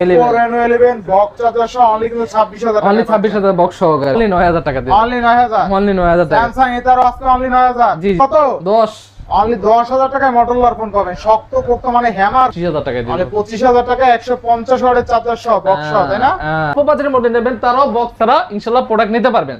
Reno 11 box charger সহ only কিন্তু 26,000 টাকা অনলি ছাব্বিশ হাজার বক্স সহকারে। অনলি নয় হাজার টাকা দিয়ে only 9,000 হাজার। টাকা। স্যামসাং এটারও আজকে only 9,000 জি কত? দশ। Only 10,000 টাকায় মোটরোলার ফোন পাবেন। শক্ত পোক্ত মানে হ্যামার পঁচিশ হাজার টাকা মানে 25,000 টাকা 150 ওয়াটের চার্জার সহ বক্স তাই না? বাজারের মধ্যে নেবেন তারাও বক্স তারা ইনশাল্লাহ প্রোডাক্ট নিতে পারবেন।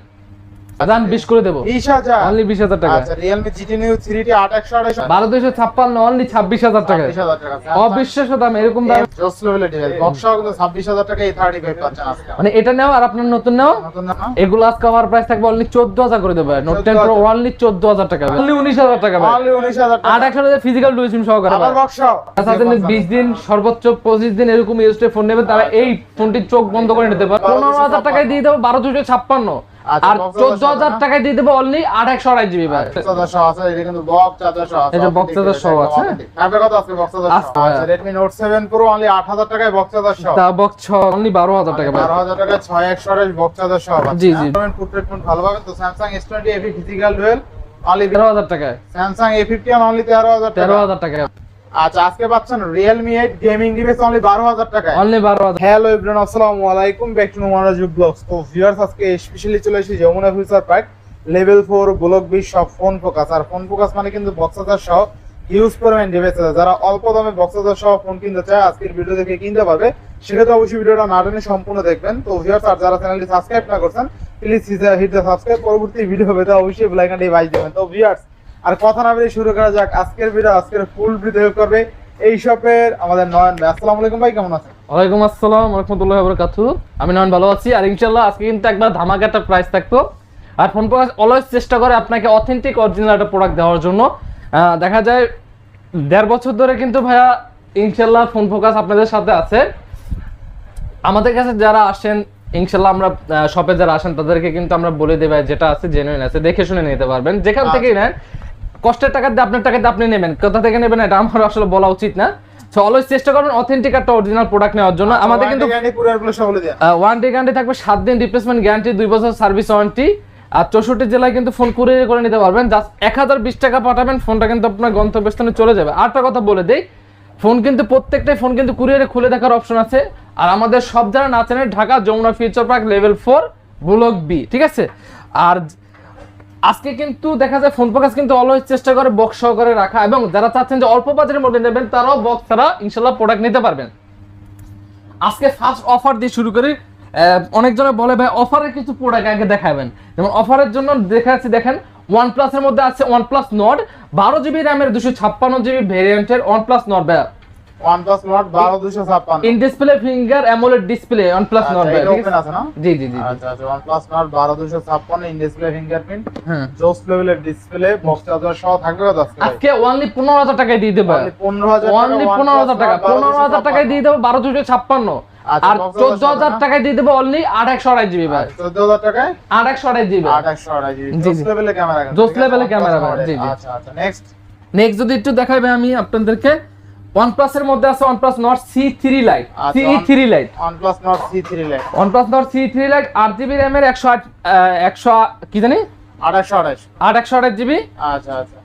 দাম বিশ করে দেবো। 20,000 অনলি বিশ হাজার টাকা। আচ্ছা Realme GT Neo 3T 8128 বারো দুইশো ছাপ্পান্ন অনলি ছাব্বিশ হাজার টাকা। 26,000 টাকা। অবিশ্বাস্য দাম এরকম দাম। জোস লেভেলের ডিভাইস বক্স কিন্তু 26,000 টাকা এই 35 পাচ্ছেন আজকে। মানে এটা নেওয়া আর আপনার নতুন নেওয়া? নতুন না না? এগুলো আজকে আমার প্রাইস থাকবে অনলি চোদ্দ হাজার করে দেবে। নোট টেন প্রো অনলি চোদ্দ হাজার টাকা। অনলি উনিশ হাজার টাকা ভাই। Only 19,000 টাকা। আট একশো ফিজিক্যাল ডুয়েল সিম সহকারে আবার সাথে বিশ দিন সর্বোচ্চ পঁচিশ দিন এরকম ইউজ ফোন নেবেন। তারা এই ফোনটি চোখ বন্ধ করে নিতে পারে পনেরো হাজার টাকায় দিয়ে দেবো বারো দুশো ছাপ্পান্ন। আচ্ছা, আর box চোদ্দ হাজার? টাকায় দিয়ে দেবো অনলি আট একশো আড়াই জিবি ভাই এটা কিন্তু বক্স চার্জার সহ আছে আচ্ছা হ্যাঁ। Redmi Note 7 Pro only 8000 টাকায় বক্স চার্জার সহ তা বক্স অনলি বারো হাজার টাকা ভাই 12000 টাকায় 6128 বক্স চার্জার সহ। জি, জি। ভালো পাবেন তো? Samsung S20 FE physical dual only তেরো হাজার টাকায়। Samsung A50 only 13000 তেরো টাকা। হাজার টাকা আচ্ছা আজকে পাচ্ছেন Realme 8 গেমিং ডিভাইস only 12000 টাকায়। অনলি হ্যালো এভরিওয়ান আসসালামু আলাইকুম ব্যাক টু নোমারাজু ব্লগস তো ভিউয়ার্স আজকে স্পেশালি চলে এসেছি Jamuna future park level four block B সব ফোন ফোকাস আর ফোন ফোকাস মানে কিন্তু বক্সাদার সহ ইউজ পরিমাণ ডিভাইস আছে। যারা অল্প দামে বক্সাদার সহ ফোন কিনতে চায় আজকের ভিডিও দেখে কিনতে পারবে। সেক্ষেত্রে অবশ্যই ভিডিওটা না টেনে সম্পূর্ণ দেখবেন। তো ভিউয়ার্স আর যারা চ্যানেলটি সাবস্ক্রাইব না করছেন প্লিজ হিট দ্য সাবস্ক্রাইব পরবর্তী ভিডিও পেতে অবশ্যই বেল আইকনটি বাজ দিবেন। তো ভিউয়ার্স আর কথা না বলে শুরু করা যাক। আজকের ভিডিও আজকের ফুল ভিডিও করবে এই শপের আমাদের নয়ন ভাই। আসসালামু আলাইকুম ভাই কেমন আছেন? ওয়ালাইকুম আসসালাম রহমতুল্লাহ বরকাতু। আমি নয়ন ভালো আছি আর ইনশাল্লাহ আজকে কিন্তু একবার ধামাকা একটা প্রাইস থাকতো। আর ফোন প্রকাশ অলওয়েজ চেষ্টা করে আপনাকে অথেন্টিক অরিজিনাল একটা প্রোডাক্ট দেওয়ার জন্য। দেখা যায় দেড় বছর ধরে কিন্তু ভাইয়া ইনশাল্লাহ ফোন ফোকাস আপনাদের সাথে আছে। আমাদের কাছে যারা আসেন ইনশাল্লাহ আমরা শপে যারা আসেন তাদেরকে কিন্তু আমরা বলে দেবে যেটা আছে জেনুইন আছে দেখে শুনে নিতে পারবেন। যেখান থেকেই নেন কষ্টের টাকা দিয়ে আপনার টাকা দিয়ে আপনি নেবেন। কোথা থেকে নেবেন এটা আমার আসলে বলা উচিত না। সো অলওয়েজ চেষ্টা করবেন অথেন্টিক একটা অরিজিনাল প্রোডাক্ট নেওয়ার জন্য। আমাদের কিন্তু ওয়ারেন্টি পুরো এগুলো সব বলে দেন ওয়ারেন্টি গ্যারান্টি থাকবে সাত দিন রিপ্লেসমেন্ট গ্যারান্টি দুই বছর সার্ভিস ওয়ারেন্টি আর চৌষট্টি জেলায় কিন্তু ফোন কুরিয়ার করে নিতে পারবেন। জাস্ট এক হাজার বিশ টাকা পাঠাবেন ফোনটা কিন্তু আপনার গন্তব্যস্থানে চলে যাবে। আরেকটা কথা বলে দেই ফোন কিন্তু প্রত্যেকটাই ফোন কিন্তু কুরিয়ারে খুলে দেখার অপশন আছে। আর আমাদের সব যারা না চেনে Dhaka Jamuna future park level four block B ঠিক আছে? আর আজকে কিন্তু দেখা যায় ফোন ফোকাস কিন্তু অলওয়েজ চেষ্টা করে বক্স সহকারে রাখা এবং যারা চাচ্ছেন যে অল্প বাজারের মধ্যে নেবেন, তারাও বক্স ছাড়া ইনশাল্লাহ প্রোডাক্ট নিতে পারবেন। আজকে ফার্স্ট অফার দিয়ে শুরু করি। অনেকজনে বলে, ভাই অফারের কিছু প্রোডাক্ট আগে দেখাবেন। যেমন অফারের জন্য দেখা যাচ্ছে, দেখেন ওয়ান প্লাসের মধ্যে আছে ওয়ান প্লাস নট বারো জিবি র্যামের দুশো ছাপ্পান্ন জিবি ভেরিয়েন্টের one plus Nord OnePlus Nord 12256 in display finger AMOLED display আচ্ছা, ভাই ঠিক আছে? না? জি জি জি। আচ্ছা আচ্ছা OnePlus Nord 12256 in display fingerprint হ্যাঁ জোস লেভেলের ডিসপ্লে বক্স চার্জার সহ থাকবে কত আজকে? আজকে অনলি পনেরো হাজার টাকায় দিয়ে দেবো Only 15000 টাকা অনলি OnePlus পনেরো হাজার টাকা Nord পনেরো হাজার টাকায় দিয়ে দেবো বারো দুশো ছাপ্পান্ন আচ্ছা, আর box হাজার চোদ্দ হাজার টাকা? টাকায় দিয়ে দেবো অনলি আট একশো আড়াই জিবি ভাই 14000 টাকায় আট একশো আড়াই জিবি 8128 জিবি জি, জোস জি। লেভেলের ক্যামেরা জোস level-এর camera, জি, জি। আচ্ছা আচ্ছা নেক্সট নেক্সট যদি একটু দেখাবে আমি আপনাদেরকে OnePlus এর মধ্যে আছে OnePlus Nord C3 Lite আচ্ছা, CE3 Lite OnePlus Nord C3 Lite OnePlus Nord C3 Lite 8 GB র্যামের 108 100 কি জানি? 2828 8 128 জিবি আচ্ছা আচ্ছা।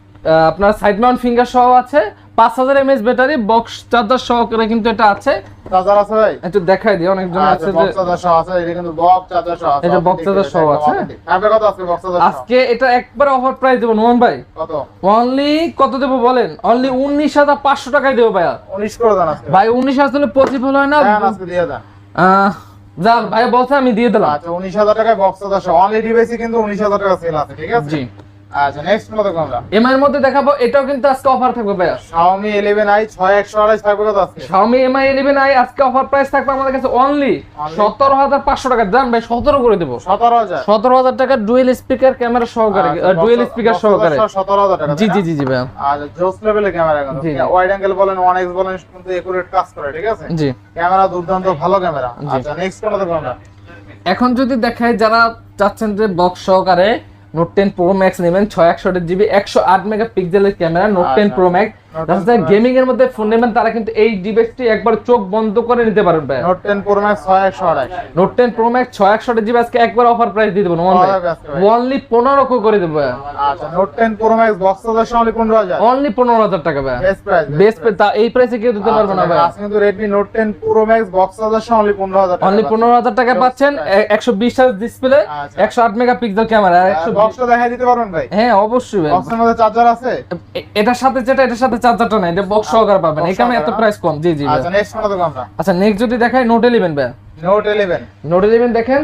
আপনার সাইড মাউন্ট ফিঙ্গার সহ আছে। 5000 এস ব্যাটারি বক্স চার্জার সহকারে কিন্তু এটা আছে। চার্জার আছে ভাই? একটু দেখাই দিই অনেকজন আছে যে বক্স চার্জার সহ আছে এটা কিন্তু বক্স চার্জার সহ আছে এটা box charger সহ আছে। আপনি কত আছে বক্স চার্জার আজকে এটা একবার অফার প্রাইস দেবো নোমান ভাই। কত? অনলি কত দেবো বলেন? অনলি উনিশ হাজার পাঁচশো টাকায় দেবো ভাইয়া। 19 করে দেন আজকে। ভাই উনিশ আসলে পসিবল হয় না? আজকে দিয়ে দেন। আহ, যাক ভাই বলছে আমি দিয়ে দিলাম। আচ্ছা উনিশ হাজার টাকায় বক্স অনলি ডিভাইসে কিন্তু উনিশ হাজার টাকা সেল আছে ঠিক আছে? জি। আচ্ছা নেক্সট আমরা এমআই এর মধ্যে দেখাবো এটাও কিন্তু আজকে অফার থাকবে ভাইয়া। Xiaomi 11i 6128 থাকবে কত আজকে। Xiaomi Mi 11i আজকে অফার প্রাইস থাকবে আমাদের কাছে অনলি Only? সতেরো হাজার পাঁচশো টাকা। দাম ভাই সতেরো করে দেবো। 17000 সতেরো হাজার টাকা ডুয়েল স্পিকার ক্যামেরা সহকারে ডুয়েল স্পিকার সহকারে। 17000 টাকা জি জি জি জি ভাইয়া। আর জোস লেভেলের ক্যামেরা কিন্তু। ওয়াইড অ্যাঙ্গেল বলেন 1x বলেন কিন্তু একুরেট কাজ করে ঠিক আছে? জি। ক্যামেরা দুর্দান্ত ভালো ক্যামেরা আচ্ছা নেক্সট দেখো আমরা? এখন যদি দেখায় যারা চাচ্ছেন যে বক্স সহকারে নোট টেন প্রো ম্যাক্স নেবেন ছয় একশো জিবি একশো আট মেগা পিক্সেলের camera note ten. Pro max Note 10 Pro Max। Gaming এর মধ্যে ফোন নেবেন তারা কিন্তু এই ডিভাইসটি একবার চোখ বন্ধ করে নিতে পারবে। নোট টেন প্রো ম্যাক্স ছয় একশো আঠাশ। নোট টেন প্রো ম্যাক্স ছয় জিবি আজকে একবার অফার প্রাইস দিয়ে দেবো ভাই? অনলি পনেরো করে দেবো। আচ্ছা note ten pro max box পনেরো হাজার। অনলি পনেরো হাজার টাকা ভাই। বেস্ট প্রাইস বেস্ট তা এই প্রাইসে কেউ দিতে পারবে না ভাই। আজকে কিন্তু Redmi note ten pro max box সামনে পনেরো হাজার অনলি পনেরো হাজার টাকা পাচ্ছেন একশো বিশ হাজার ডিসপ্লে আচ্ছা। একশো আট মেগা পিক্সেল ক্যামেরা একশো বক্সটা দেখাই দিতে পারবেন ভাই। হ্যাঁ অবশ্যই ভাই। বক্সের মধ্যে চার্জার আছে? এটার সাথে যেটা এটার সাথে চার্জারটা নাই এটা বক্স সহকারে পাবেন। এই কারণে এত? প্রাইস কম। জি জি আচ্ছা নেক্সট কোনটা দেখো আমরা। আচ্ছা নেক্সট যদি দেখাই নোট ইলেভেন ভাই। নোট ইলেভেন নোট ইলেভেন দেখেন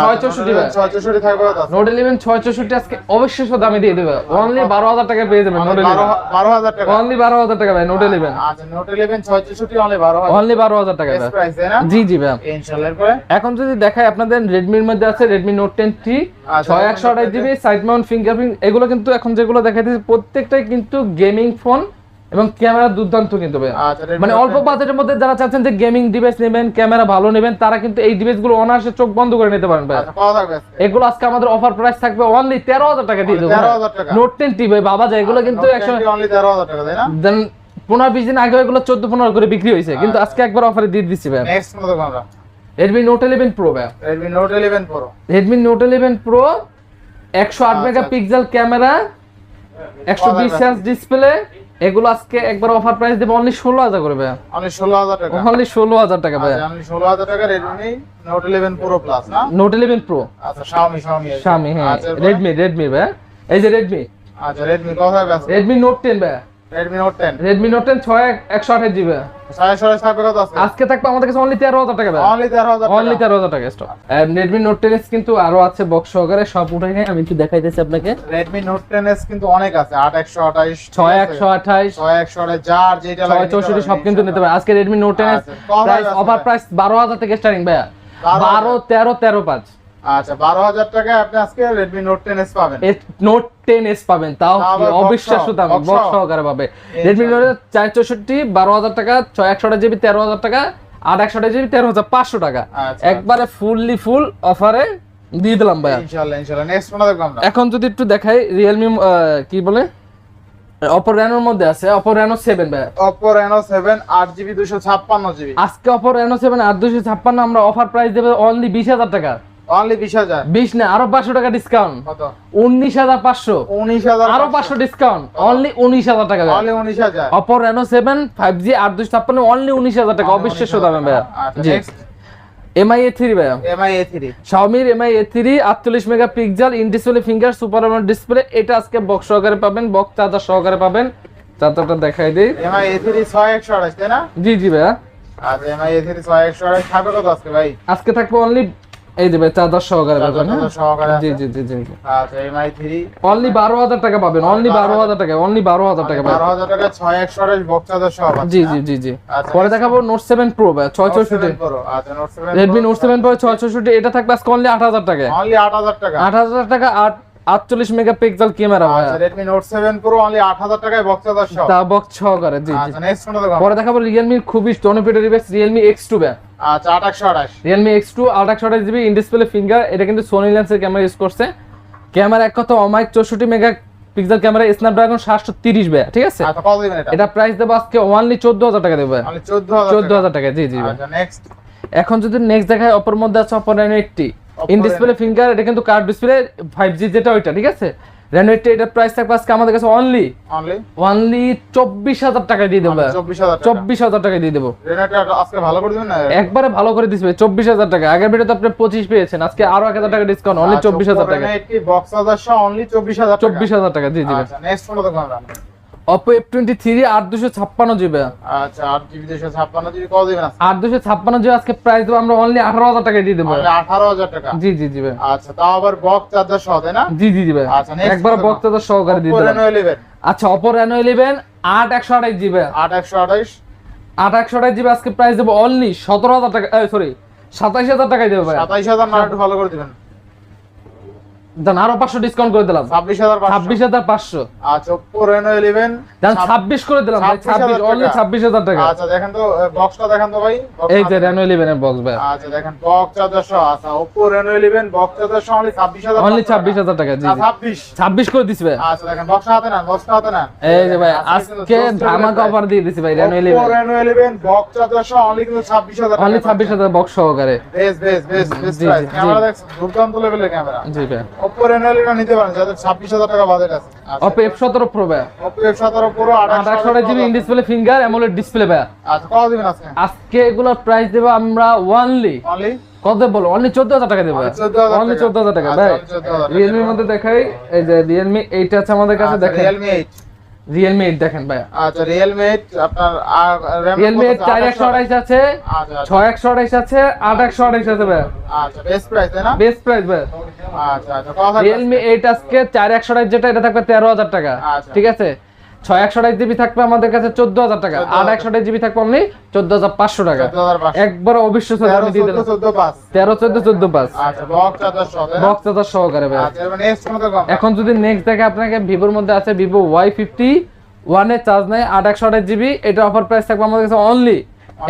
ছয় চৌষট্টি ভাই। ছয় চৌষট্টি থাকবে কত? নোট ইলেভেন ছয় চৌষট্টি আজকে অবশ্যই দামে দিয়ে দেবে। অনলি বারো হাজার টাকা পেয়ে যাবেন নোট বারো ইলেভেন বারো হাজার টাকা। অনলি বারো হাজার টাকা ভাই নোট ইলেভেন আচ্ছা নোট ইলেভেন ছয় চৌষট্টি অনলি বারো হাজার। অনলি বারো হাজার টাকা ভাই। না? জি জি ভাই। ইনশাল্লাহ এরপরে? এখন যদি দেখাই আপনাদের রেডমির মধ্যে আছে রেডমি নোট টেন টি আচ্ছা, ছয় Redmi একশো Note আঠাশ 10 জিবি সাইড মাউন্ট ফিঙ্গারপ্রিন্ট এগুলো কিন্তু এখন যেগুলো দেখাইতেছি প্রত্যেকটাই কিন্তু গেমিং ফোন এবং ক্যামেরা দুর্দান্ত কিন্তু আচ্ছা মানে অল্প 10 বাজেটের মধ্যে যারা চাচ্ছেন যে গেমিং ডিভাইস নেবেন ক্যামেরা ভালো নেবেন তারা কিন্তু এই ডিভাইসগুলো অনায়াসে চোখ বন্ধ করে নিতে পারেন ভাই আচ্ছা? এগুলো আজকে আমাদের অফার প্রাইস থাকবে অনলি তেরো হাজার টাকা দিয়ে দেবো নোট টেন টি ভাই বাবা যায় এগুলো কিন্তু Note একশো পনেরো বিশ দিন আগে এগুলো চোদ্দ পনেরো করে বিক্রি হয়েছে কিন্তু আজকে একবার অফারে দিয়ে দিচ্ছি ভাই রেডমি নোট ইলেভেন প্রো ভাই Redmi note eleven pro Redmi note eleven pro একশো আট আচ্ছা। মেগা পিক্সেল ক্যামেরা একশো বিশ ডিসপ্লে এগুলো আজকে একবার অফার প্রাইস দেবো অনলি ষোলো হাজার করে ভাই অনলি ষোলো হাজার টাকা। অনলি ষোলো হাজার টাকা ভাই আমি অনলি ষোলো হাজার টাকা Redmi note eleven pro plus না? নোট ইলেভেন প্রো আচ্ছা শাওমি শাওমি স্বামী হ্যাঁ। আচ্ছা রেডমি রেডমি ভাই এই যে রেডমি আচ্ছা রেডমি কত আছে রেডমি নোট টেন ভাই ছয় একশো আঠাশ জিবি সাড়ে সাড়ে থাকবে কত আছে? আজকে থাকবে আমাদের কাছে অনলি তেরো হাজার টাকা ভাই। অনলি তেরো হাজার অনলি টাকা তেরো হাজার টাকা স্টক রেডমি নোট টেন কিন্তু আরও আছে বক্স সহকারে সব উঠে নিয়ে আমি একটু দেখাইতেছি আপনাকে। নোট টেন এস কিন্তু অনেক আছে আট একশো আঠাইশ ছয় একশো আঠাইশ ছয় একশো আঠাইশ যার যেটা লাগে ছয় নিতে চৌষট্টি পারবেন, সব কিন্তু নিতে পারে আজকে টেন আচ্ছা, কত প্রাইস আছে অফার? প্রাইস বারো হাজার থেকে স্টার্টিং ভাইয়া। 12,000 বারো তেরো তেরো পাঁচ। আচ্ছা বারো হাজার টাকায় আপনি আজকে এস পাবেন। পাবেন তাও অবিশ্বাস্য দাম বক্স সহকারে পাবে। টাকা ছয় একশো জিবি তেরো হাজার টাকা আট একশো জিবি তেরো হাজার পাঁচশো টাকা। আচ্ছা, একবারে ফুললি ফুল অফারে দিয়ে দিলাম নেক্সট কোনটা দেখব আমরা এখন যদি একটু দেখাই রিয়েলমি কি বলে? অপো রেনোর মধ্যে আছে Oppo Reno seven Oppo Reno seven আট জিবি দুশো ছাপ্পান্ন জিবি। আজকে অপো রেনো সেভেন আট দুশো ছাপ্পান্ন আমরা অফার প্রাইস দেবে অনলি বিশ হাজার টাকা। অনলি না আরও পাঁচশো টাকা ডিসকাউন্ট কত? আরও পাঁচশো। ডিসকাউন্ট অনলি উনিশ হাজার টাকা অনলি অনলি টাকা। অবিশ্বাস্য দামে ভাইয়া। জি। Mi A three Mi A three শাওমির Mi A three আটচল্লিশ mega pixel in display finger super display এটা আজকে বক্স সহকারে পাবেন বক্স চার্জার সহকারে পাবেন। চার্জারটা দেখাই দিই। এমআই এ থ্রি ছয় একশো আঠাশ তাই না? জি জি ভাইয়া। এমআই এ থ্রি ছয় একশো আঠাশ। থাকবে কত আজকে ভাই? আজকে থাকবে অনলি এই দেবে চার্জার সহকারে পাবেন জি জি জি জি। আচ্ছা এমআই 3 টাকা পাবেন অনলি 12000 টাকা অনলি 12000 টাকা পাবেন। 12000 টাকা 6128 বক্স জি জি জি জি। পরে দেখাবো নোট সেভেন প্রো 664 প্রো আচ্ছা নোট সেভেন প্রো ছয় ছয়শুটি এটা থাকবে আজকে অনলি 8000 টাকা অনলি 8000 টাকা। 8000 টাকা আর 48 মেগাপিক্সেল ক্যামেরা আচ্ছা, ভাই Redmi Note 7 Pro only 8000 টাকায় বক্স চার্জার সহ তা বক্স সহ করে জি। আচ্ছা নেক্সট ফোন দেখাবো পরে দেখাবো Realme খুবই জনপ্রিয় ডিভাইস Realme X2 ব্যান আচ্ছা 828 Realme X2 2828 GB in display finger এটা কিন্তু Sony লেন্সের ক্যামেরা ইউজ করছে। ক্যামেরা এক কথা অমাইক 64 মেগা পিক্সেল ক্যামেরা স্ন্যাপড্রাগন 730 ভাই ঠিক আছে? আচ্ছা কত দিবেন এটা? এটা প্রাইস দেব আজকে only 14000 টাকা দেব অনলি 14000 14000 টাকা। জি জি আচ্ছা নেক্সট এখন যদি নেক্সট দেখায় অপর মধ্যে আছে অপর 980 ইন ডিসপ্লে ফিঙ্গার এটা কিন্তু কার্ড ডিসপ্লে ফাইভ জি যেটা ওইটা ঠিক আছে? রেনো এইটটি এটার প্রাইস থাকবে আজকে আমাদের কাছে অনলি অনলি অনলি চব্বিশ হাজার টাকা দিয়ে দেবো। চব্বিশ হাজার টাকা। চব্বিশ হাজার টাকা দিয়ে দেবো। রেনাটা আজকে ভালো করে দিবেন না? একবারে ভালো করে চব্বিশ হাজার টাকা। আগের ভিডিওতে আপনি পঁচিশ পেয়েছেন আজকে আরও এক হাজার টাকা ডিসকাউন্ট অনলি চব্বিশ হাজার টাকা। বক্স চার্জার অনলি চব্বিশ হাজার চব্বিশ হাজার টাকা দিয়ে জি আচ্ছা নেক্সট কোনটা দেখো আমরা। অপো এফ টোয়েন্টি থ্রি আট দুশো ছাপ্পান্ন জিবি আচ্ছা আট জিবি দুশো ছাপ্পান্ন জিবি কত দিবেন আজকে? আট দুশো ছাপ্পান্ন জিবি আজকে প্রাইস দেবো আমরা অনলি আঠারো হাজার টাকা দিয়ে দেবো। আঠারো হাজার টাকা? জি জি জি আচ্ছা তাও আবার বক্স চার্জার সহ তাই না? জি জি জি আচ্ছা, একবার কথা। বক্তাদের সহকারে দিয়ে ইলেভেন আচ্ছা অপো রেনো ইলেভেন আট একশো আঠাশ জিবি আট একশো আঠাইশ আট একশো আঠাশ জিবি আজকে প্রাইস দেবো অনলি সতেরো হাজার টাকা সরি সাতাইশ হাজার টাকায় দেবো সাতাইশ হাজার না একটু ভালো করে দিবেন। জান আরও পাঁচশো ডিসকাউন্ট করে দিলাম। ছাব্বিশ হাজার ছাব্বিশ হাজার পাঁচশো। আচ্ছা ওপো রেনো ইলেভেন জান ছাব্বিশ করে দিলাম ভাই 26,000 ছাব্বিশ অনলি ছাব্বিশ হাজার টাকা। আচ্ছা দেখেন তো বক্সটা দেখেন তো ভাই। এই যে রেনো ইলেভেন এর বক্স ভাই। আচ্ছা দেখেন বক্স চার্জারশো আচ্ছা ওপো রেনো ইলেভেন বক্স চার্জারশো অনলি ছাব্বিশ হাজার অনলি ছাব্বিশ হাজার টাকা জি ছাব্বিশ। ছাব্বিশ করে দিছি ভাই। আচ্ছা দেখেন বক্সটা হাতে নেন বক্সটা হাতে নেন। এই যে ভাই আজকে ধামাকা অফার দিয়ে দিছি ভাই রেনো ইলেভেন Reno 11 বক্স চার্জারশো অনলি কিন্তু ছাব্বিশ হাজার অনলি ছাব্বিশ হাজার বক্স সহকারে। বেশ বেশ বেশ বেশ ক্যামেরা দেখছেন দুর্দান্ত লেভেলের ক্যামেরা। জি ভাই। নিতে পারেন যাদের টাকা বাজেট আছে। ভাই GB in display finger display ভাই আচ্ছা কত দিবেন আজকে? আজকে এগুলোর প্রাইস দেবো আমরা ওয়ানলি অনলি কত বলো অনলি চোদ্দ হাজার টাকা দেবো Only 14,000 টাকা। আচ্ছা, ভাই। only 14,000 রিয়েলমির মধ্যে দেখাই এই যে রিয়েলমি এইট আছে আমাদের কাছে দেখেন। এইট রিয়েলমি 8 দেখেন ভাই আচ্ছা রিয়েলমি 8 আপনার আর রিয়েলমি কত এইট আছে? চার একশো আড়াইশ আছে আচ্ছা আচ্ছা, ছয় একশো আড়াইশ আছে আট একশো আড়াইশ আছে ভাই আচ্ছা বেস্ট প্রাইস তাই না? বেস্ট প্রাইস ভাই আচ্ছা আচ্ছা রিয়েলমি এইট আজকে যেটা এটা থাকবে তেরো হাজার টাকা। আচ্ছা। ঠিক আছে? ছয় একশো জিবি থাকবে আমাদের কাছে চোদ্দ হাজার টাকা। 14,000 আট একশো আড়াইশ জিবি থাকবে অনলি চোদ্দ হাজার পাঁচশো টাকা। একবার দামে তেরো দিয়ে চোদ্দ দিলাম। পাঁচ। তেরো চোদ্দ চোদ্দ পাঁচ। আচ্ছা বক্স চার্জার? বক্স সহকারে ভাই। আচ্ছা এখন যদি নেক্সট দেখে আপনাকে ভিভোর মধ্যে আছে ভিভো ওয়াই ফিফটি ওয়ানের চার্জ নেই আট একশো আঠাশ জিবি এটা অফার প্রাইস থাকবে আমাদের কাছে অনলি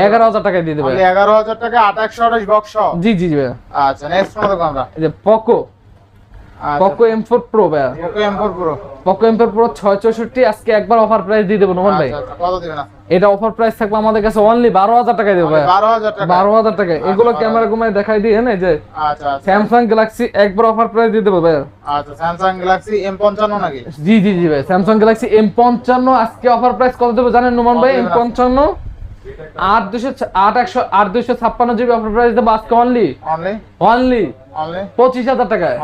এগারো হাজার টাকায় দিয়ে দেবে। এগারো হাজার টাকা আট একশো আঠাশ বক্স জি জি জি আচ্ছা নেক্সট আমরা যে Poco Poco M four pro ভাই M four pro Poco M four pro ছয় চৌষট্টি আজকে একবার অফার প্রাইস দিয়ে দেবো নোমান ভাই। আচ্ছা আচ্ছা, কত দিবেন এটা অফার প্রাইস থাকবে আমাদের কাছে অনলি বারো হাজার টাকায় দেবো ভাই বারো হাজার টাকা বারো হাজার টাকায়। এগুলো ক্যামেরা ঘুমায় দেখাই দিয়ে না যে আচ্ছা আচ্ছা। স্যামসাং গ্যালাক্সি একবার অফার প্রাইস দিয়ে দেবো ভাই আচ্ছা স্যামসাং গ্যালাক্সি এম পঞ্চান্ন নাকি? জি জি জি ভাই স্যামসাং গ্যালাক্সি এম পঞ্চান্ন আজকে অফার প্রাইস কত দেবো জানেন নোমান ভাই? কত এম দেবেন? পঞ্চান্ন। আট দুশো আট একশো আট দুশো ছাপ্পান্ন জিবি অফার প্রাইস দেবো আজকে অনলি অনলি পঁচিশ হাজার টাকায়?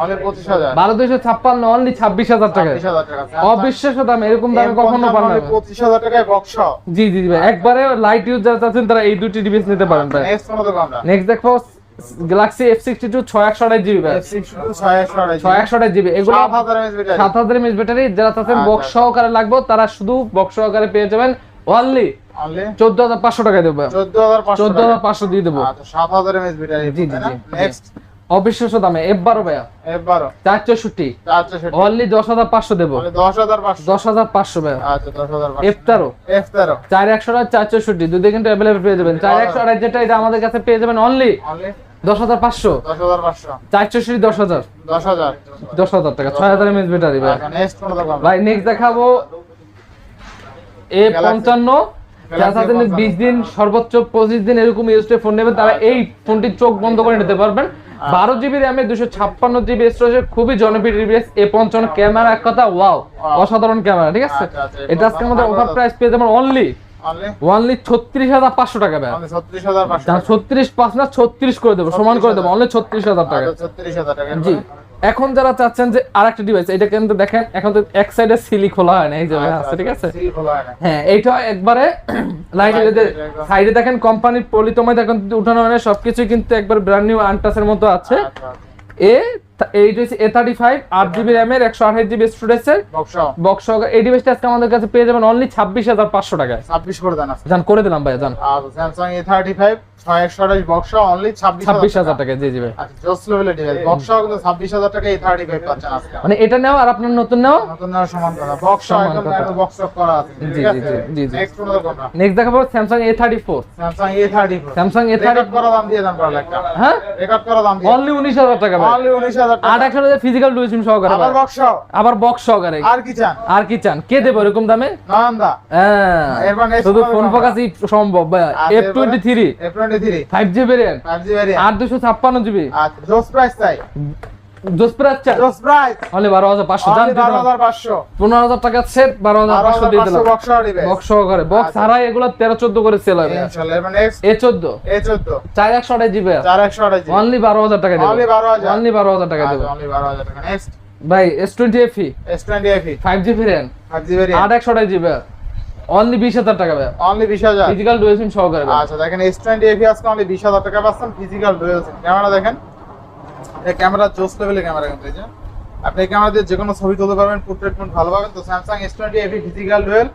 বারো দুশো ছাপ্পান্ন অনলি ছাব্বিশ হাজার টাকায়। অবিশ্বাস্য দাম এরকম দামে কখনো পান না। পঁচিশ হাজার টাকায় জি জি জি ভাই। একবারে লাইট ইউজ যারা চাচ্ছেন তারা এই দুটি ডিভাইস নিতে পারেন ভাই। নেক্সট দেখো গ্যালাক্সি এফ সিক্সটি টু ছয় একশো জিবি ছয় একশো আড়াই জিবি। এগুলো সাত হাজার এমএস ব্যাটারি যারা চাচ্ছেন আচ্ছা, বক্স আচ্ছা। সহকারে লাগবে তারা শুধু বক্স সহকারে পেয়ে যাবেন অনলি চোদ্দ হাজার পাঁচশো টাকা দেবো। চোদ্দ হাজার পাঁচশো দিয়ে দেবো। সাত হাজার এমএস ব্যাটারি জি, জি। নেক্সট অবিশ্বাস্য দামে এফ বারো ভাইয়া। এফ বারো চার চৌষট্টি অনলি দশ হাজার পাঁচশো দেবো। দশ হাজার পাঁচশো। দশ হাজার পাঁচশো ভাইয়া। আচ্ছা এফ তেরো এফ তেরো চার একশো চার চৌষট্টি কিন্তু অ্যাভেলেবল পেয়ে যাবেন। চার একশো আড়াই যেটা এটা আমাদের কাছে পেয়ে যাবেন অনলি দশ হাজার পাঁচশো। দশ হাজার পাঁচশো। চার দশ হাজার। দশ হাজার। দশ হাজার টাকা। ছয় হাজার এমএস ব্যাটারি ভাই নেক্সট দেখাবো। এ পঞ্চান্ন যারা চাচ্ছেন বিশ দিন সর্বোচ্চ পঁচিশ দিন এরকম ইউজড ফোন নেবেন তারা এই ফোনটি চোখ বন্ধ করে নিতে পারবেন। বারো জিবি র্যামে দুশো ছাপ্পান্ন জিবি স্টোরেজে খুবই জনপ্রিয় ডিভাইস এ পঞ্চান্ন ক্যামেরা এক কথা ওয়াও অসাধারণ ক্যামেরা ঠিক আছে? আচ্ছা, আচ্ছা, এটা আজকে আমাদের অফার প্রাইস পেয়ে যাবেন অনলি ছত্রিশ হাজার পাঁচশো টাকা ছত্রিশ হাজার ছত্রিশ পাঁচ না ছত্রিশ করে দেবো সমান করে দেবো অনলি ছত্রিশ হাজার টাকা। আচ্ছা, ছত্রিশ হাজার টাকা জি। এখন যারা চাচ্ছেন যে আরেকটা ডিভাইস এটা কিন্তু দেখেন এখন তো এক সাইডে সিলি খোলা হয় না এই যে আচ্ছা, আছে ঠিক আছে? সিল খোলা হয়। হ্যাঁ এইটা একবারে লাইট সাইডে দেখেন কোম্পানির পলিতমায় দেখেন উঠানো হয় না সবকিছু কিন্তু একবার ব্র্যান্ড নিউ আনটাসের মতো আছে। আচ্ছা, আচ্ছা। এ এইট হচ্ছে এ থার্টি ফাইভ আট জিবি র্যামের একশো আঠাশ জিবি স্টোরেজের বক্স এই ডিভাইসটা আজকে আমাদের কাছে পেয়ে যাবেন অনলি ছাব্বিশ হাজার পাঁচশো টাকায়। ছাব্বিশ করে দেন। করে দিলাম ভাই জান। আর স্যামসাং এ থার্টি ফাইভ ছয় একশো অনলি ছাব্বিশ ছাব্বিশ হাজার টাকা। জি জি ভাই। আচ্ছা জোস লেভেলের ডিভাইস বক্স কিন্তু ছাব্বিশ হাজার টাকা এ থার্টি পাচ্ছেন আজকে মানে এটা আর আপনার নতুন নেওয়া? নতুন নেওয়ার সমান কথা। বক্স একদম কথা। একদম করা আছে। জি, জি, জি, জি, জি। নেক্সট কোনো কথা নেক্সট দেখাবো Samsung A thirty four Samsung A thirty four Samsung A thirty record করা দাম দিয়ে দেন পারলে একটা। হ্যাঁ? রেকর্ড করা দাম দিয়ে। অনলি উনিশ হাজার টাকা ভাই। অনলি উনিশ হাজার আট টাকা একশো ফিজিক্যাল ডুয়েল সিম সহকারে আবার। বক্স আবার বক্স সহকারে। আর কি চান? আর কি চান? কে দেবো এরকম দামে? হ্যাঁ। শুধু ফোন? ফোকাসই সম্ভব ভাই। আচ্ছা, F twenty three F twenty three five G variant five G আট জিবি আচ্ছা জোস প্রাইস চাই। জোস প্রাইস অনলি জান অনলি টাকা সেট বারো হাজার বারো পাঁচশো হাজার দিয়ে দিলাম। Box box box. এগুলো করে সেল হবে। জিবি অনলি টাকা দেবো। Only 12,000 অনলি বারো হাজার টাকা দেবো। অনলি বারো হাজার টাকা। নেক্সট ভাই S twenty FE S twenty FE five G variant five G variant আট একশো আঠাশ জিবি অনলি বিশ হাজার টাকা ভাই। অনলি বিশ হাজার? ফিজিক্যাল ডুয়েল সিম সহকারে আচ্ছা দেখেন এস টোয়েন্টি এফি আজকে অনলি বিশ হাজার টাকা পাচ্ছেন ফিজিক্যাল ডুয়েল ক্যামেরা দেখেন। এই ক্যামেরা জোস লেভেলের ক্যামেরা কিন্তু এই যে। আপনি ক্যামেরা দিয়ে যে কোনো ছবি তুলতে পারবেন পোর্ট্রেট মোড ভালো পাবেন। তো S twenty FE physical dual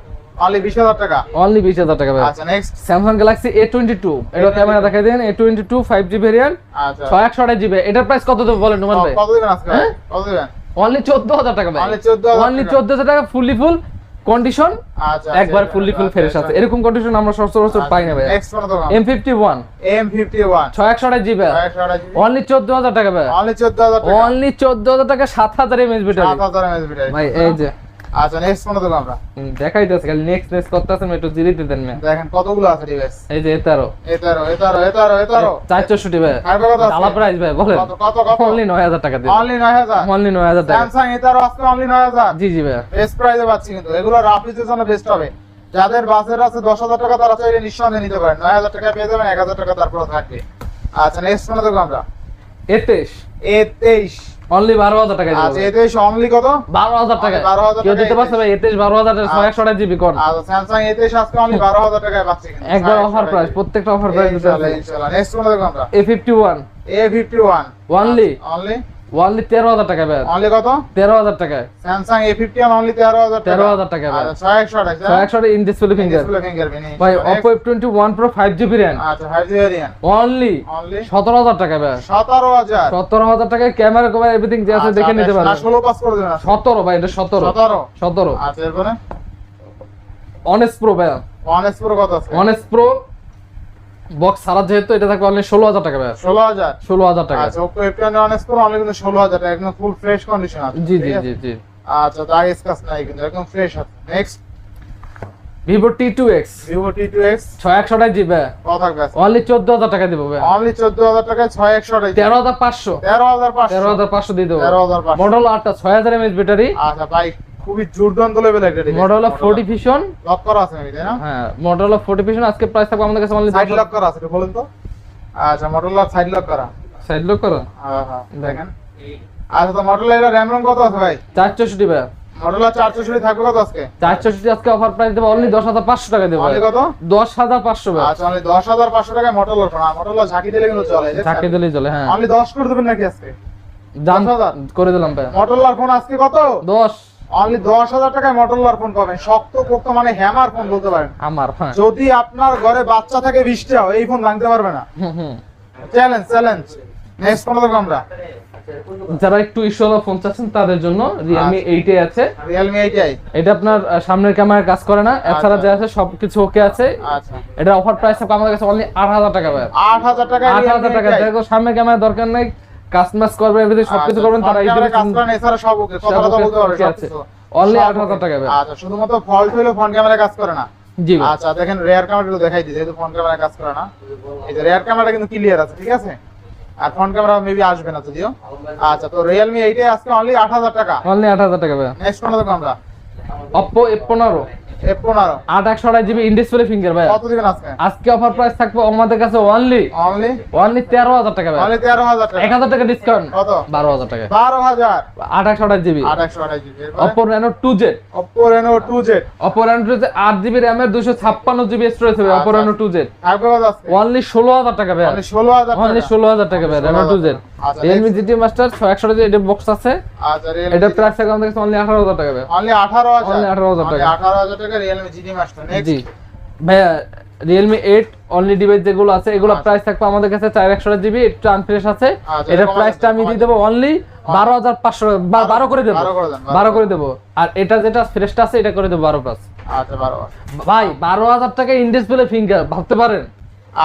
only বিশ হাজার টাকা। অনলি বিশ হাজার টাকা ভাই। আচ্ছা নেক্সট এ টোয়েন্টি টু এটা ক্যামেরা দেখাই দেন A twenty two five G variant আচ্ছা। ছয় একশো আঠাশ জিবি এটার প্রাইস কত দেবো বলেন নুমান ভাই? কত দিবেন আজকে হ্যাঁ? কত দিবেন? অনলি চোদ্দ হাজার টাকা ভাই। 14,000 অনলি। চোদ্দ হাজার টাকা ফুললি ফুল কন্ডিশন আচ্ছা একবার ফুললি ফুল ফ্রেশ আছে। এরকম কন্ডিশন আমরা সচরাচর পাই না ভাই M fifty one M fifty one ছয় একশো আঠাশ জিবি অনলি চোদ্দ হাজার টাকা ভাই অনলি 14000 টাকা। অনলি চোদ্দ হাজার টাকা সাত হাজার এমএস এস 7000 mAh ব্যাটারি ভাই এই যে। আচ্ছা নেক্সট কোন দোকান আমরা? দেখাইতেছে খালি নেক্সট নেক্সট করতেছেন একটু জিরিতে দেন না দেখেন কতগুলো আছে ডিভাইস এই যে তেরো এতারো এতারো এতারো এতারো। চার চৌষট্টি ভাই আর কত আছে? প্রাইস ভাই বলেন। কত কত কত? অনলি নয় হাজার টাকা দিয়ে অনলি 9000 অনলি নয় হাজার টাকা। স্যামসাং এতারো আজকে অনলি 9000 জি জি ভাই বেস্ট প্রাইসে পাচ্ছি কিন্তু। এগুলো রাফিজের জন্য বেস্ট হবে। যাদের বাসের আছে দশ হাজার টাকা তারা চাইলে নিঃসন্দেহে নিতে পারেন। নয় হাজার টাকা পেয়ে যাবেন এক হাজার টাকা তারপরে থাকবে। আচ্ছা নেক্সট ফোনে দেখব আমরা? এতেশ এ তেইশ। অনলি বারো হাজার টাকা আচ্ছা দিয়ে অনলি কত? বারো হাজার টাকা 12,000 কেউ দিতে পারছে ভাই এতেশ বারো হাজার টাকা জিবি আচ্ছা স্যামসাং এ তেইশ আজকে অনলি বারো হাজার টাকায় পাচ্ছি একবার অফার প্রাইস প্রত্যেকটা অফার প্রাইস ইনশাআল্লাহ ইনশাআল্লাহ নেক্সট ফোনে আমরা? অনলি অনলি অনলি তেরো হাজার টাকা ভাই অনলি কত? তেরো হাজার টাকায়। স্যামসাং এ ফিফটি অনলি তেরো হাজার 13,000 টাকা ভাই। আচ্ছা ছয় একশো আঠাশ ছয় একশো in display finger display fingerprint ভাই one pro five GB RAM আচ্ছা five G variant only only সতেরো হাজার টাকা ভাই সতেরো হাজার। সতেরো হাজার টাকায় ক্যামেরা কভার এভরিথিং যে আছে দেখে নিতে পারবেন ষোলো পাস করে দেবেন সতেরো ভাই এটা সতেরো। সতেরো। সতেরো। আচ্ছা এরপরে? অনেস প্রো ভাই। ওয়ান প্রো কত আছে? অনেস প্রো বক্স সারা যেহেতু এটা থাকবে অনলি ষোলো হাজার টাকা ষোলো হাজার? ষোলো হাজার টাকা। আচ্ছা Oppo F ten one S pro only কিন্তু ষোলো হাজার টাকা একদম ফুল ফ্রেশ কন্ডিশন আছে জি জি জি জি। আচ্ছা তার স্কাচ নাই কিন্তু একদম ফ্রেশ আছে। Next Vivo T two X Vivo T two X ছয় একশোটাই জিবি কত থাকবে? অনলি চোদ্দ হাজার টাকা দিব ভাই অনলি চোদ্দ হাজার টাকায় ছয় একশো তেরো হাজার পাঁচশো। তেরো হাজার পাঁচশো। তেরো হাজার পাঁচশো দিয়ে দেবো। তেরো হাজার মডেল আটটা ছয় হাজার এমএচ ব্যাটারি। আচ্ছা ভাই খুবই দুর্দান্ত লেভেল একটা device। Model of forty fission lock করা আছে তাই না? হ্যাঁ মডেল অফ ফোর্টি ফিশন আজকে প্রাইস থাকবে আমাদের কাছে অনলি সাইড লক করা আছে বলুন তো। আচ্ছা মডেল লক সাইড লক করা। সাইড লোক করো? হ্যাঁ হ্যাঁ দেখেন। আচ্ছা তো মডেল এটা র্যাম রম কত আছে ভাই? চার চৌষট্টি ভাই মডেল চারশো শুরু থাকবে কত আজকে? চার চৌষট্টি আজকে অফার প্রাইস দেবো অনলি দশ হাজার পাঁচশো টাকা দেবো অনলি কত? দশ হাজার পাঁচশো ভাই আচ্ছা অনলি দশ হাজার পাঁচশো টাকায় মডেল লক না মডেল ঝাঁকি দিলে কিন্তু চলে চাকরি দিলেই চলে হ্যাঁ। অনলি দশ করে দেবেন নাকি আজকে? দাম করে দিলাম ভাই মডেল ফোন আজকে কত? দশ। অনলি দশ হাজার টাকায় মডেল ফোন পাবেন। শক্ত পোক্ত মানে হ্যামার ফোন বলতে পারেন। আমার হ্যাঁ। যদি আপনার ঘরে বাচ্চা থাকে বৃষ্টিও এই ফোন ভাঙতে পারবে না। চ্যালেঞ্জ চ্যালেঞ্জ নেক্সট ফোন দেখো আমরা। যারা একটু ইস্যুওয়ালা ফোন চাচ্ছেন তাদের জন্য রিয়েলমি এইটে আছে। রিয়েলমি এইটাই এটা আপনার সামনের ক্যামেরা কাজ করে না। এছাড়া আচ্ছা। যা আছে সবকিছু ওকে আছে। আচ্ছা। এটা অফার প্রাইস আমাদের কাছে অনলি আট হাজার টাকা আট হাজার টাকা আট হাজার টাকা। দেখো সামনে ক্যামেরা দরকার নাই। কাস্টমাইজ করবে এভরিথিং আচ্ছা, সবকিছু করবেন তারা এই কাজ করেন এছাড়া সব ওকে কথা কথা বলতে পারবে সব আছে। সবকিছু। সব 8,000 টাকা ভাই। আচ্ছা শুধুমাত্র ফল্ট হইলে ফোন ক্যামেরা কাজ করে না? জি আচ্ছা দেখেন রেয়ার ক্যামেরাটা দেখাই দিই যেহেতু ফোন ক্যামেরা কাজ করে না। এই যে রেয়ার ক্যামেরাটা কিন্তু ক্লিয়ার আছে ঠিক আছে? আর ফোন ক্যামেরা মেবি আসবে না যদিও। আচ্ছা তো রিয়েলমি এইটাই আজকে অনলি আট হাজার টাকা। অনলি আট হাজার টাকা ভাই নেক্সট কোন দেখো আমরা? এফ পনেরো। আট একশো আড়াই জিবি ইনডিসপ্লে ফিঙ্গার ভাই আজকে? অফার প্রাইস থাকবে আমাদের কাছে অনলি অনলি অনলি তেরো হাজার টাকা ভাই তেরো হাজার টাকা। এক হাজার টাকা ডিসকাউন্ট কত? বারো হাজার টাকা। বারো হাজার। আট একশো আঠাশ জিবি। আট একশো GB. Oppo Reno two Z Oppo Reno two Z Oppo Reno two Z আট জিবি র্যামের দুশো ছাপ্পান্ন জিবি স্টোরেজ হবে Oppo. Reno two Z only ষোলো হাজার টাকা ভাই ষোলো হাজার অনলি ষোলো হাজার টাকা ভাই Reno two Z Realme GT master ছয় একশো এটা বক্স আছে। আচ্ছা এটা প্রাইস থাকবে আমাদের কাছে অনলি আঠারো হাজার টাকা ভাই অনলি আঠারো হাজার। Only 18,000 টাকা। আঠারো হাজার টাকা নেক্সট জি। ভাইয়া অনলি ডিভাইস যেগুলো আছে এগুলো আচ্ছা। প্রাইস থাকবে আমাদের কাছে জিবি আছে। আচ্ছা, এটা প্রাইসটা আমি দিয়ে দেবো অনলি বারো হাজার পাঁচশো বারো করে দেবো। বারো করে দেবো। আর এটা যেটা ফ্রেশটা আছে এটা করে দেবো বারো প্লাস আচ্ছা বারো ভাই বারো হাজার টাকা ইনডিসপ্লে ফিঙ্গার ভাবতে পারেন?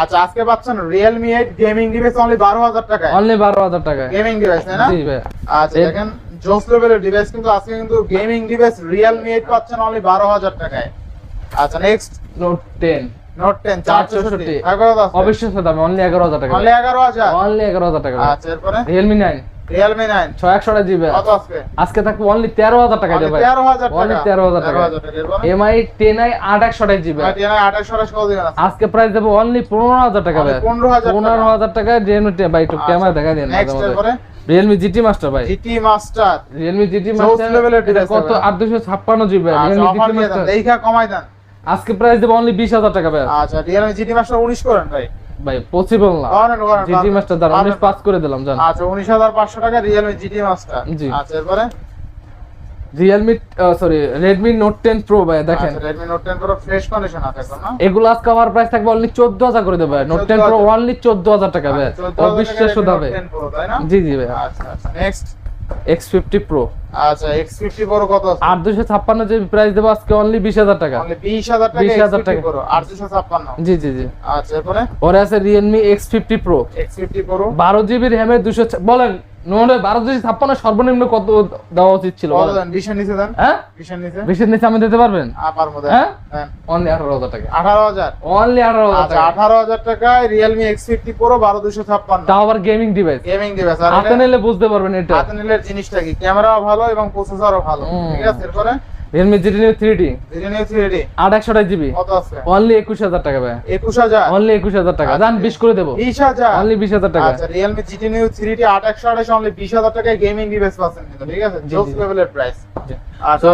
আচ্ছা আজকে পাচ্ছেন Realme eight gaming device only বারো হাজার টাকা অনলি বারো হাজার টাকা গেমিং ডিভাইস না? জি ভাই আচ্ছা দেখেন। জোস লেভেলের ডিভাইস কিন্তু আজকে কিন্তু গেমিং ডিভাইস রিয়েলমি এইট পাচ্ছেন অনলি বারো হাজার টাকায়। আচ্ছা next note ten note ten চার চৌষট্টি। অবিশ্বাস্য দামে অনলি এগারো হাজার টাকা। অনলি এগারো হাজার? অনলি এগারো হাজার টাকা। আচ্ছা এরপরে? রিয়েলমি নাইন রিয়েলমি নাইন ছয় একশো জিবি কত আজকে? আজকে থাকবে অনলি তেরো হাজার টাকা Only দেবে তেরো হাজার অনলি টাকা। তেরো হাজার টাকা। আই আট একশো জিবি আঠাশশো আঠাশ কত দিবেন আজকে? আজকে প্রাইস দেবো অনলি পনেরো হাজার টাকা Only ভাই। 15,000 টাকা। রিয়েলমি ভাই একটু ক্যামেরা দেখা দিন নেক্সট এরপরে? রিয়েলমি জিটি মাস্টার ভাই। GT master Realme GT Source master level এর এটা কত? হবে। আট দুশো ছাপ্পান্ন জিবি রিয়েলমি জিটি মাস্টার দেখা কমাই দেন। আজকে প্রাইস দেবো অনলি বিশ হাজার টাকা ভাই। আচ্ছা রিয়েলমি জিটি মাস্টার উনিশ করেন ভাই। ভাই পসিবল না। জিটি মাস্টার দ্বারা উনিশ পাস করে দিলাম জান। আচ্ছা উনিশ হাজার পাঁচশো টাকা রিয়েলমি জিটি মাস্টার জি। আচ্ছা এরপরে? Realme sorry Redmi note ten pro ভাই দেখেন। Redmi note ten pro fresh condition আছে এখন না? এগুলো আজকে আমার প্রাইস থাকবে অনলি চোদ্দ হাজার করে দেবে নোট টেন প্রো 14,000 অনলি চোদ্দ হাজার টাকা ভাই। আচ্ছা, 14,000 অবিশ্বাস্য Redmi দামে। 10 Pro, জি জি ভাই। আচ্ছা আচ্ছা নেক্সট এক্স ফিফটি প্রো আচ্ছা এক্স ফিফটি কত আছে? আট দুশো ছাপ্পান্ন যে প্রাইস দেবো আজকে অনলি বিশ হাজার টাকা। অনলি বিশ হাজার টাকা 20,000 টাকা। প্রো আট জি জি জি। আচ্ছা এরপরে? পরে আছে বলেন জিবি সর্বনিম্ন কত দেওয়া উচিত ছিল বলেন? দেন বিশের নিচে দেন। হ্যাঁ? নিচে। নিচে আমি দিতে পারবেন? আপার মধ্যে। হ্যাঁ? অনলি আঠারো হাজার টাকা। অনলি আচ্ছা টাকায় তাও আবার গেমিং ডিভাইস গেমিং ডিভাইস আর হাতে নিলে বুঝতে পারবেন এটা। হাতে নিলে জিনিসটা কি? ক্যামেরাও ভালো এবং প্রসেসরও ভালো। ঠিক আছে এরপরে? ডি রিয়েলমি থ্রি ডি আট একশো জিবি। কত আছে? অনলি একুশ হাজার টাকা ভাই। একুশ হাজার? অনলি একুশ হাজার টাকা। যান বিশ করে দেবো। বিশ হাজার? অনলি বিশ হাজার টাকা। আচ্ছা ডি আট একশো আঠাশ অনলি বিশ হাজার টাকায় গেমিং ডিভাইস পাচ্ছেন কিন্তু ঠিক আছে? জোস। লেভেলের প্রাইস আচ্ছা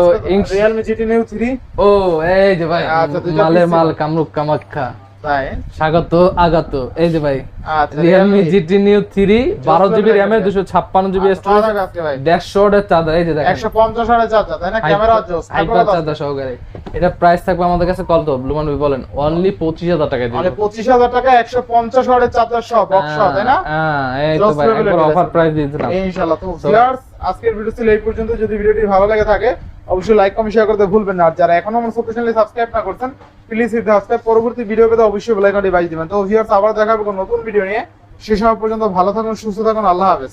জিটি নিউ থ্রি ও এই যে ভাই আচ্ছা, দুইটা মালে কামরূপ কামাখ্যা। তাই? স্বাগত আগত। এই যে ভাই আচ্ছা রিয়েলমি জিটি নিউ থ্রি বারো level জিবি এর র্যামের এটা। দুশো ছাপ্পান্ন জিবি স্টোরেজ কত টাকা আজকে ভাই। দেড়শো ওয়াটের চার্জার এই যে দেখেন। একশো পঞ্চাশ হাজার চার্জার তাই না? ক্যামেরা জোস হাইপার চার্জার সহকারে। এটা প্রাইস থাকবে আমাদের কাছে ব্লুমান বলেন অনলি পঁচিশ হাজার টাকা দিবে। পঁচিশ হাজার টাকা একশো পঞ্চাশ হাজার চার্জার সহ বক্স সহ তাই না? হ্যাঁ এই তো ভাই একবার অফার প্রাইস দিয়েছিলাম। ইনশাআল্লাহ তো ভিউয়ার্স আজকের ভিডিও ছিল এই পর্যন্ত। যদি ভিডিওটি ভালো লাগে থাকে অবশ্যই লাইক কমেন্ট শেয়ার করতে ভুলবেন না। আর যারা এখনও আমার সত্য চ্যানেলে সাবস্ক্রাইব না করছেন প্লিজ হিট সাবস্ক্রাইব পরবর্তী ভিডিও পেতে অবশ্যই বেল আইকনটি বাজিয়ে দিবেন। তো ভিউয়ার্স আবার দেখা হবে নতুন ভিডিও নিয়ে। সে সময় পর্যন্ত ভালো থাকুন সুস্থ থাকুন আল্লাহ হাফেজ।